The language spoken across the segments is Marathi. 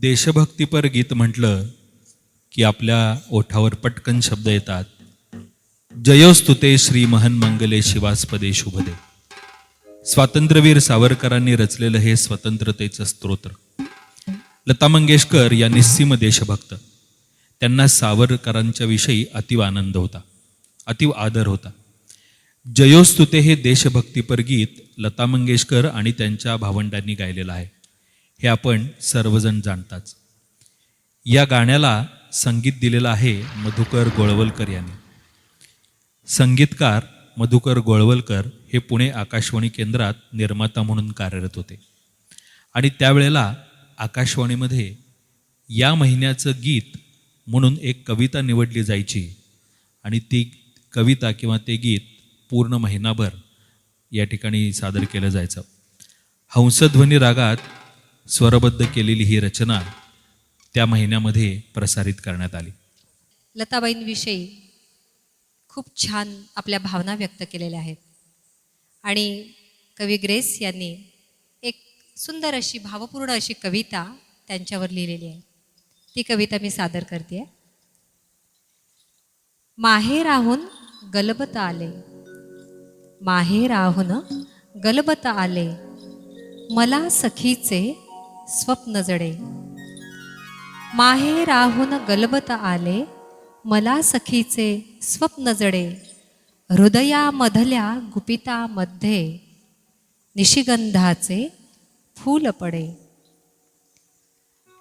देशभक्तीपर गीत म्हटलं की आपल्या ओठावर पटकन शब्द येतात. जयोस्तुते श्री महन मंगले शिवास्पदे शुभदे. स्वातंत्र्यवीर सावरकरांनी रचलेलं हे स्वतंत्रतेचं स्तोत्र. लता मंगेशकर या निस्सीम देशभक्त. त्यांना सावरकरांच्या विषयी अतिव आनंद होता. अतिव आदर होता. जयोस्तुते हे देशभक्तीपर गीत लता मंगेशकर आणि त्यांच्या भावंडांनी गायलेलं आहे. हे आपण सर्वजण जाणताच. या गाण्याला संगीत दिलेलं आहे मधुकर गोळवलकर यांनी. संगीतकार मधुकर गोळवलकर हे पुणे आकाशवाणी केंद्रात निर्माता म्हणून कार्यरत होते. आणि त्यावेळेला आकाशवाणीमध्ये या महिन्याचं गीत म्हणून एक कविता निवडली जायची. आणि ती कविता किंवा ते गीत पूर्ण महिनाभर या ठिकाणी सादर केलं जायचं. हंसध्वनी रागात स्वरबद्ध केलेली ही रचना त्या महिन्यामध्ये प्रसारित करण्यात आली. लताबाईंविषयी खूप छान आपल्या भावना व्यक्त केलेल्या आहेत. आणि कवी ग्रेस यांनी एक सुंदर अशी भावपूर्ण अशी कविता त्यांच्यावर लिहिलेली आहे. ती कविता मी सादर करते माहेराहून गलबत आले. माहेराहून गलबत आले. मला सखीचे स्वप्न जडे माहेराहून गलबत आले मला सखीचे स्वप्न जडे हृदयामधल्या गुपितामध्ये निशिगंधाचे फूल पडे.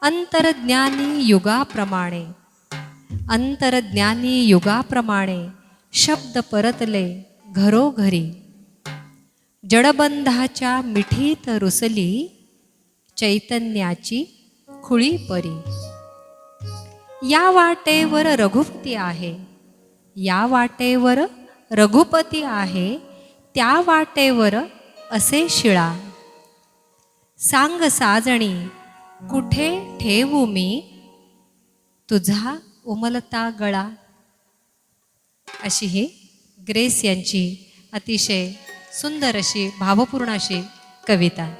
अंतरज्ञानी युगाप्रमाणे अंतरज्ञानी युगाप्रमाणे शब्द परतले घरोघरी. जडबंधाच्या मिठीत रुसली चैतन्याची खुळी परी. या वाटेवर रघुपती आहे. या वाटेवर रघुपती आहे. त्या वाटेवर असे शिळा. सांग साजणी कुठे ठेवू मी तुझा उमलता गळा? अशी ही ग्रेस यांची अतिशय सुंदर अशी भावपूर्ण अशी कविता.